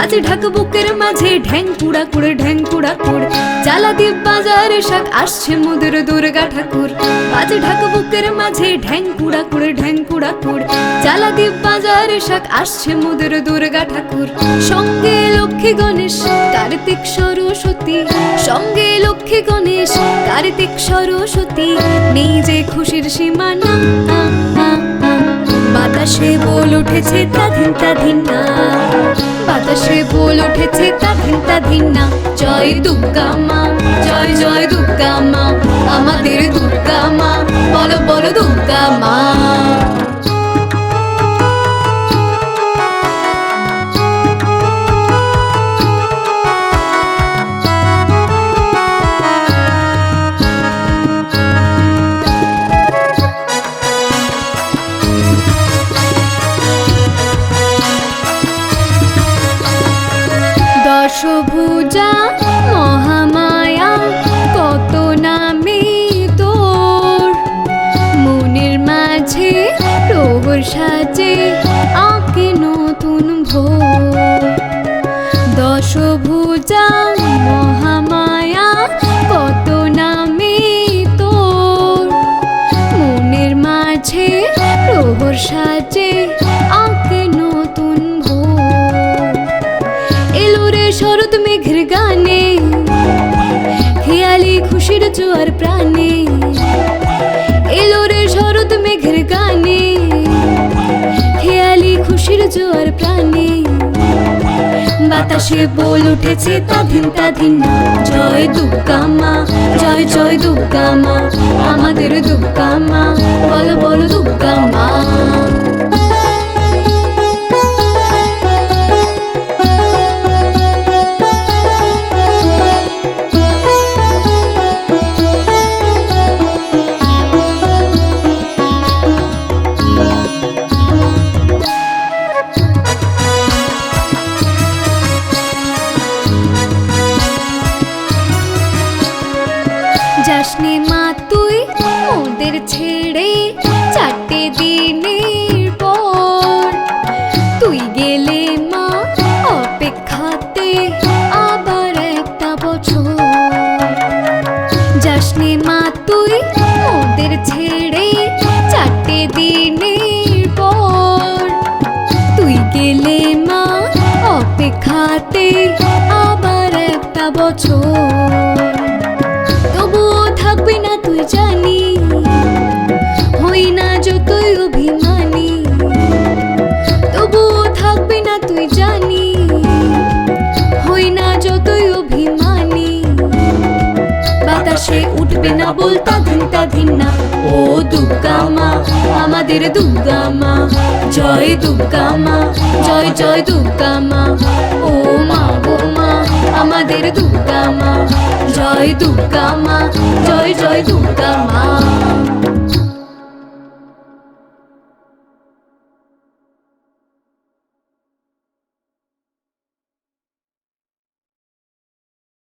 বাজে ঢাক বুকের মাঝে ঢ্যাং কুড়া কুড়ে ঢ্যাং কুড়া। কুড় দ্বীপ বাজারে শাক, আসছে মোদের দুর্গা ঠাকুর। বাজে ঢাক বুকের মাঝে ঢ্যাং কুড়া কুড়ে ঢ্যাং কুড়া। কুড় দ্বীপ বাজারে শাক, আসছে মোদের দুর্গা ঠাকুর। সঙ্গে লক্ষ্মী গণেশ, কার্তিক সরস্বতী। সঙ্গে লক্ষ্মী গণেশ, কার্তিক সরস্বতী। নেই যে খুশির সীমানা। বাতাসে বল উঠেছে তাধিন তাধিন না। বল উঠেছে তাধিন তাধিন না জয় দুর্গা মা জয় জয় দুর্গা মা। আমাদের দশভুজা মহামায়া কত নামে তোর? মনের মাঝে প্রভুর সাজে আঁকে নতুন ভোর। দশভুজা মহামায়া গানে, খেয়ালি খুশির জোয়ার প্রাণে, এলো রে শরৎ মেঘের গানে, খেয়ালি খুশির জোয়ার প্রাণে। বাতাসে বল উঠেছে তাধিন তাধিন জয় দুর্গা মা, জয় জয় দুর্গা মা। যাসনে মা তুই ওদের ছেড়ে চারটে দিনের পর। তুই গেলে মা অপেক্ষাতে আবার একটা বছর। যাসনে মা তুই ওদের ছেড়ে চারটে দিনের পর। তুই গেলে মা অপেক্ষাতে আবার একটা বছর। থাকবি না তুই জানি, হই না যতই অভিমানী। বাতাসে উঠবে না বলতা ধিনতা ধিন্না, ও দুর্গা মা, আমাদের দুর্গা মা। জয় দুর্গা মা, জয় জয় দুর্গা মা। ও মা গো মা, আমাদের দুর্গা মা। জয় দুর্গা মা, জয় জয় দুর্গা মা।